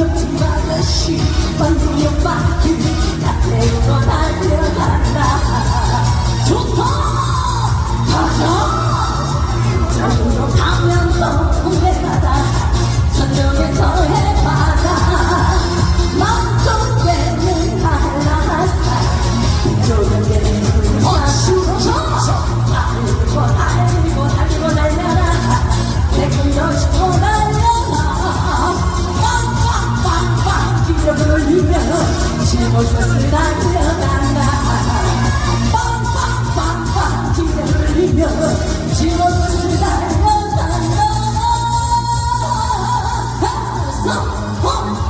두렵지 말라 시발 무력받기 같은 건 알려간다. 좋다! 가자 四五